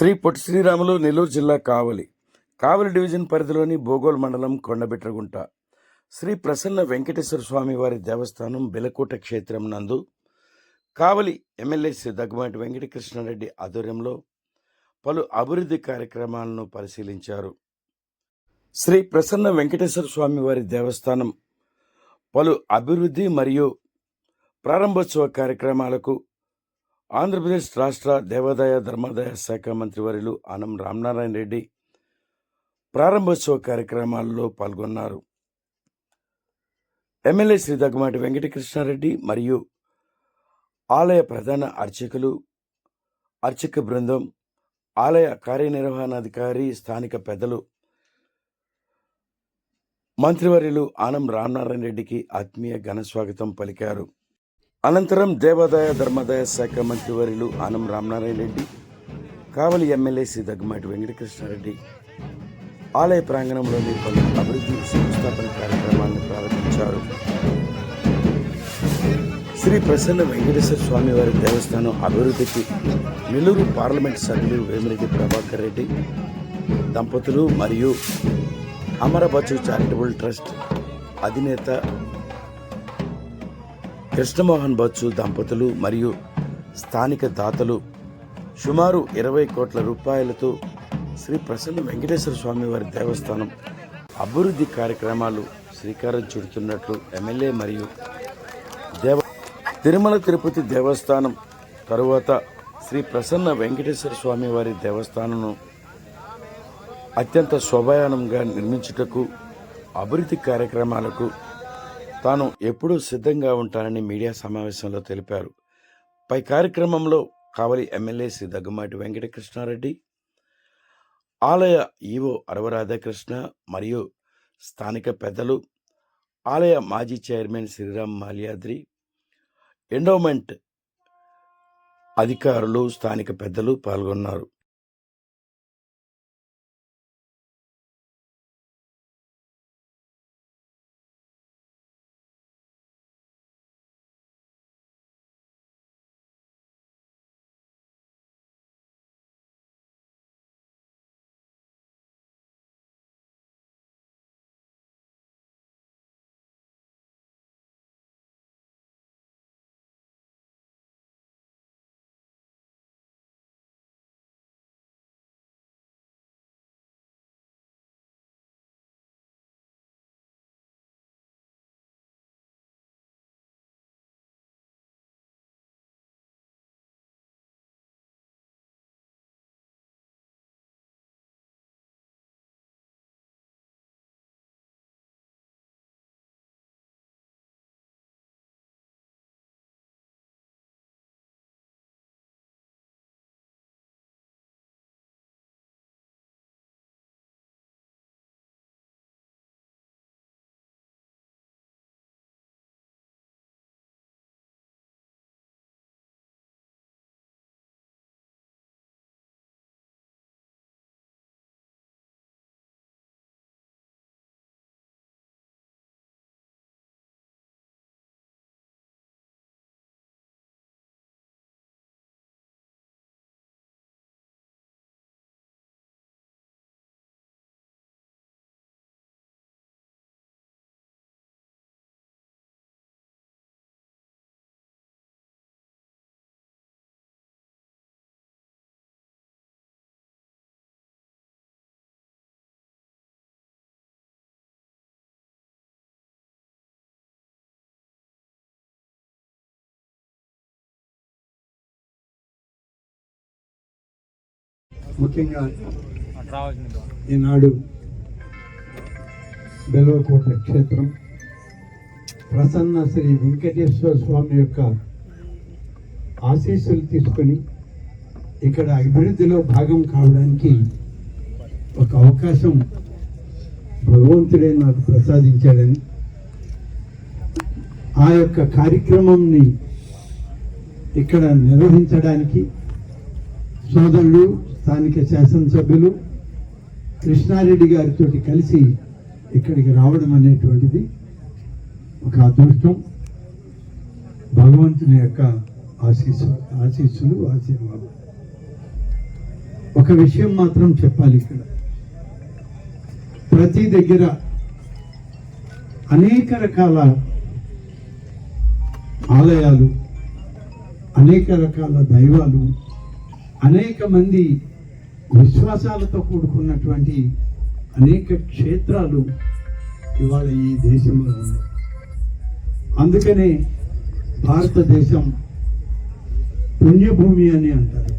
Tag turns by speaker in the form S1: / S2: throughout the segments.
S1: శ్రీ పొట్టి శ్రీరాములు నెల్లూరు జిల్లా కావలి. కావలి డివిజన్ పరిధిలోని బోగోల్ మండలం కొండబిట్రగుంట. శ్రీ ప్రసన్న వెంకటేశ్వర స్వామి వారి దేవస్థానం బెలకోట క్షేత్రం నందు కావలి ఎమ్మెల్యే శ్రీ దగ్గుమాటి వెంకటకృష్ణారెడ్డి ఆధ్వర్యంలో పలు అభివృద్ధి కార్యక్రమాలను పరిశీలించారు. శ్రీ ప్రసన్న వెంకటేశ్వర స్వామి వారి దేవస్థానం పలు అభివృద్ధి మరియు ప్రారంభోత్సవ కార్యక్రమాలకు ఆంధ్రప్రదేశ్ రాష్ట్ర దేవాదాయ ధర్మాదాయ శాఖ మంత్రి వర్యులు ఆనం రామనారాయణ రెడ్డి ప్రారంభోత్సవ కార్యక్రమాల్లో పాల్గొన్నారు. ఎమ్మెల్యే శ్రీ దగ్గమాటి వెంకటకృష్ణారెడ్డి మరియు ఆలయ ప్రధాన అర్చకులు అర్చక బృందం ఆలయ కార్యనిర్వహణాధికారి స్థానిక పెద్దలు మంత్రివర్యులు ఆనం రామనారాయణ రెడ్డికి ఆత్మీయ ఘన స్వాగతం పలికారు. అనంతరం దేవాదాయ ధర్మాదాయ శాఖ మంత్రివర్యులు ఆనం రామనారాయణ రెడ్డి కావలి ఎమ్మెల్యే శ్రీ దగ్గమాటి వెంకటకృష్ణారెడ్డి ఆలయ ప్రాంగణంలోని పలు అభివృద్ధి సంస్థాపన కార్యక్రమాలను ప్రారంభించారు. శ్రీ ప్రసన్న వెంకటేశ్వర స్వామి వారి దేవస్థానం అభివృద్ధికి నెల్లూరు పార్లమెంట్ సభ్యులు వేమిరెడ్డి ప్రభాకర్ రెడ్డి దంపతులు మరియు అమరబచు చారిటబుల్ ట్రస్ట్ అధినేత కృష్ణమోహన్ బచ్చు దంపతులు మరియు స్థానిక దాతలు సుమారు ఇరవై కోట్ల రూపాయలతో శ్రీ ప్రసన్న వెంకటేశ్వర స్వామి వారి దేవస్థానం అభివృద్ధి కార్యక్రమాలు శ్రీకారం చుడుతున్నట్లు ఎమ్మెల్యే మరియు దేవ తిరుమల తిరుపతి దేవస్థానం తరువాత శ్రీ ప్రసన్న వెంకటేశ్వర స్వామి వారి దేవస్థానంను అత్యంత శోభాయానంగా నిర్మించుటకు అభివృద్ధి కార్యక్రమాలకు తాను ఎప్పుడూ సిద్ధంగా ఉంటానని మీడియా సమావేశంలో తెలిపారు. పై కార్యక్రమంలో కావలి ఎమ్మెల్యే శ్రీ దగ్గుమాటి వెంకటకృష్ణారెడ్డి ఆలయ ఈవో అరవ రాధాకృష్ణ మరియు స్థానిక పెద్దలు ఆలయ మాజీ చైర్మన్ శ్రీరామ్ మాల్యాద్రి ఎండోమెంట్ అధికారులు స్థానిక పెద్దలు పాల్గొన్నారు.
S2: ముఖ్యంగా ఈనాడు బెలవకోట క్షేత్రం ప్రసన్న శ్రీ వెంకటేశ్వర స్వామి యొక్క ఆశీస్సులు తీసుకొని ఇక్కడ అభివృద్ధిలో భాగం కావడానికి ఒక అవకాశం భగవంతుడే నాకు ప్రసాదించాడని ఆ యొక్క కార్యక్రమంని ఇక్కడ నిర్వహించడానికి సోదరులు స్థానిక శాసనసభ్యులు కృష్ణారెడ్డి గారితో కలిసి ఇక్కడికి రావడం అనేటువంటిది ఒక అదృష్టం. భగవంతుని యొక్క ఆశీస్సు ఆశీస్సులు ఆశీర్వాదం. ఒక విషయం మాత్రం చెప్పాలి ఇక్కడ. ప్రతి దగ్గర అనేక రకాల ఆలయాలు అనేక రకాల దైవాలు అనేక మంది విశ్వాసాలతో కూడుకున్నటువంటి అనేక క్షేత్రాలు ఇవాళ ఈ దేశంలో ఉన్నాయి. అందుకనే భారతదేశం పుణ్యభూమి అని అంటారు.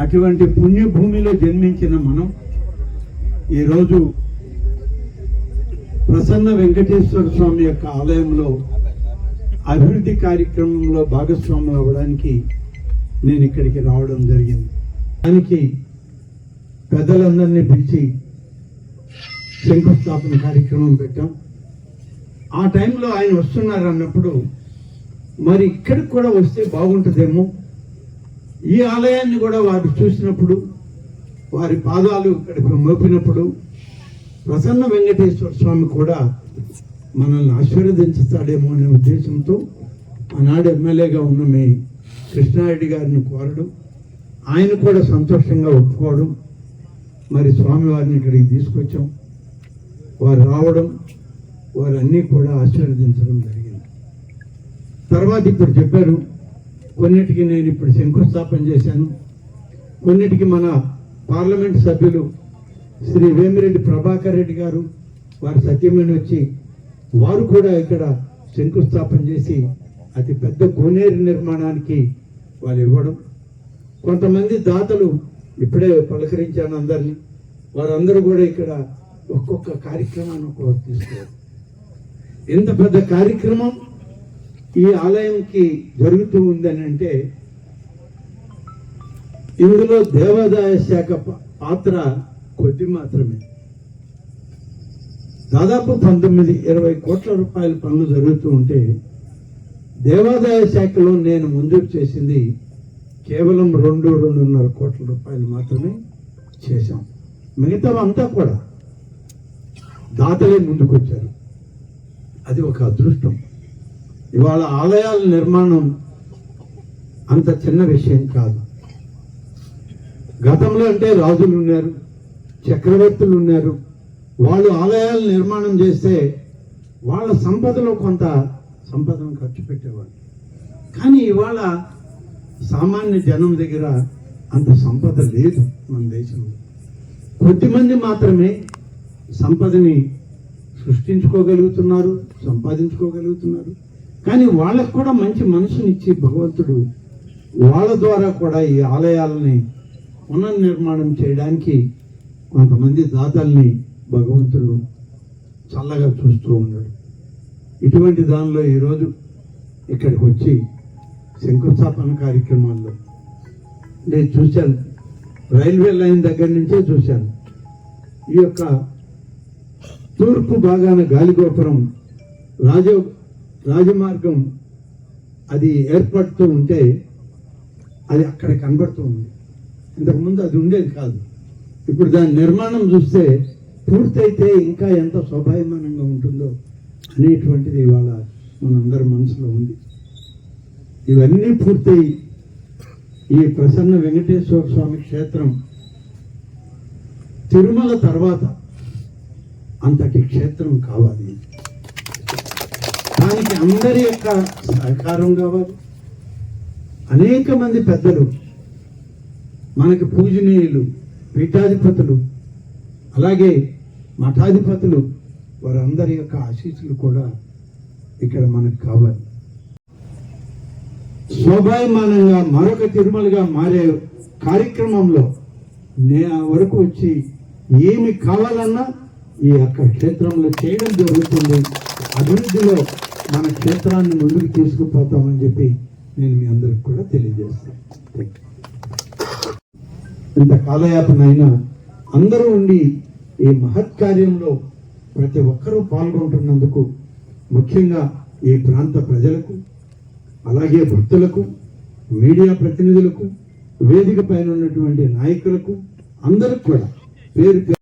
S2: అటువంటి పుణ్యభూమిలో జన్మించిన మనం ఈరోజు ప్రసన్న వెంకటేశ్వర స్వామి యొక్క ఆలయంలో అభివృద్ధి కార్యక్రమంలో భాగస్వాములు అవ్వడానికి నేను ఇక్కడికి రావడం జరిగింది. దానికి పెద్దలందరినీ పిలిచి శంకుస్థాపన కార్యక్రమం పెట్టాం. ఆ టైంలో ఆయన వస్తున్నారు అన్నప్పుడు మరి ఇక్కడికి కూడా వస్తే బాగుంటుందేమో? ఈ ఆలయాన్ని కూడా వారు చూసినప్పుడు వారి పాదాలు ఇక్కడికి మోపినప్పుడు ప్రసన్న వెంకటేశ్వర స్వామి కూడా మనల్ని ఆశీర్వదించుతాడేమో అనే ఉద్దేశంతో ఆనాడు ఎమ్మెల్యేగా ఉన్న మీ కృష్ణారెడ్డి గారిని కోరడం ఆయన కూడా సంతోషంగా ఒప్పుకోవడం మరి స్వామివారిని ఇక్కడికి తీసుకొచ్చాం. వారు రావడం వారన్నీ కూడా ఆశీర్వదించడం జరిగింది. తర్వాత ఇప్పుడు చెప్పారు కొన్నిటికి నేను ఇప్పుడు శంకుస్థాపన చేశాను. కొన్నిటికి మన పార్లమెంట్ సభ్యులు శ్రీ వేమిరెడ్డి ప్రభాకర్ రెడ్డి గారు వారి సత్యమని వచ్చి వారు కూడా ఇక్కడ శంకుస్థాపన చేసి అతి పెద్ద కోనేరు నిర్మాణానికి వాళ్ళు ఇవ్వడం. కొంతమంది దాతలు ఇప్పుడే పలకరించాను అందరిని. వారందరూ కూడా ఇక్కడ ఒక్కొక్క కార్యక్రమాన్ని ఒక్కొక్క తీసుకోవాలి. ఇంత పెద్ద కార్యక్రమం ఈ ఆలయంకి జరుగుతూ ఉందని అంటే ఇందులో దేవాదాయ శాఖ ప- పాత్ర కొద్ది మాత్రమే. దాదాపు పంతొమ్మిది ఇరవై కోట్ల రూపాయల పనులు జరుగుతూ ఉంటే దేవాదాయ శాఖలో నేను మంజూరు చేసింది కేవలం రెండు రెండున్నర కోట్ల రూపాయలు మాత్రమే చేశాం. మిగతా అంతా కూడా దాతలే ముందుకొచ్చారు. అది ఒక అదృష్టం. ఇవాళ ఆలయాల నిర్మాణం అంత చిన్న విషయం కాదు. గతంలో అంటే రాజులు ఉన్నారు చక్రవర్తులు ఉన్నారు. వాళ్ళు ఆలయాలు నిర్మాణం చేస్తే వాళ్ళ సంపదలో కొంత సంపదను ఖర్చు పెట్టేవాళ్ళు. కానీ ఇవాళ సామాన్య జనం దగ్గర అంత సంపద లేదు మన దేశంలో. కొద్దిమంది మాత్రమే సంపదని సృష్టించుకోగలుగుతున్నారు సంపాదించుకోగలుగుతున్నారు. కానీ వాళ్ళకు కూడా మంచి మనసునిచ్చి భగవంతుడు వాళ్ళ ద్వారా కూడా ఈ ఆలయాలని పునర్నిర్మాణం చేయడానికి కొంతమంది దాతల్ని భగవంతుడు చల్లగా చూస్తూ ఉన్నాడు. ఇటువంటి దానిలో ఈరోజు ఇక్కడికి వచ్చి శంకుస్థాపన కార్యక్రమాల్లో. నేను చూశాను. రైల్వే లైన్ దగ్గర నుంచే చూశాను. ఈ యొక్క తూర్పు భాగాన గాలిగోపురం రాజ రాజమార్గం అది ఏర్పడుతూ ఉంటే అది అక్కడ కనబడుతూ ఉంది. ఇంతకుముందు అది ఉండేది కాదు. ఇప్పుడు దాని నిర్మాణం చూస్తే పూర్తయితే ఇంకా ఎంత శోభాయమానంగా ఉంటుందో అనేటువంటిది ఇవాళ మనందరి మనసులో ఉంది. ఇవన్నీ పూర్తయి ఈ ప్రసన్న వెంకటేశ్వర స్వామి క్షేత్రం తిరుమల తర్వాత అంతటి క్షేత్రం కావాలి. దానికి అందరి యొక్క సహకారం కావాలి. అనేక మంది పెద్దలు మనకి పూజనీయులు పీఠాధిపతులు అలాగే మఠాధిపతులు వారందరి యొక్క ఆశీస్సులు కూడా ఇక్కడ మనకు కావాలి. శోభాయమానంగా మరొక తిరుమలగా మారే కార్యక్రమంలో నే ఆ వరకు వచ్చి ఏమి కావాలన్నా ఈ యొక్క క్షేత్రంలో చేయడం జరుగుతుంది. అభివృద్ధిలో మన క్షేత్రాన్ని ముందుకు తీసుకుపోతామని చెప్పి నేను మీ అందరికి కూడా తెలియజేస్తాను ఇంత కాలయాపన అయినా అందరూ ఉండి ఈ మహత్ కార్యంలో ప్రతి ఒక్కరూ పాల్గొంటున్నందుకు ముఖ్యంగా ఈ ప్రాంత ప్రజలకు అలాగే భక్తులకు మీడియా ప్రతినిధులకు వేదిక పైన ఉన్నటువంటి నాయకులకు అందరికి కూడా పేరు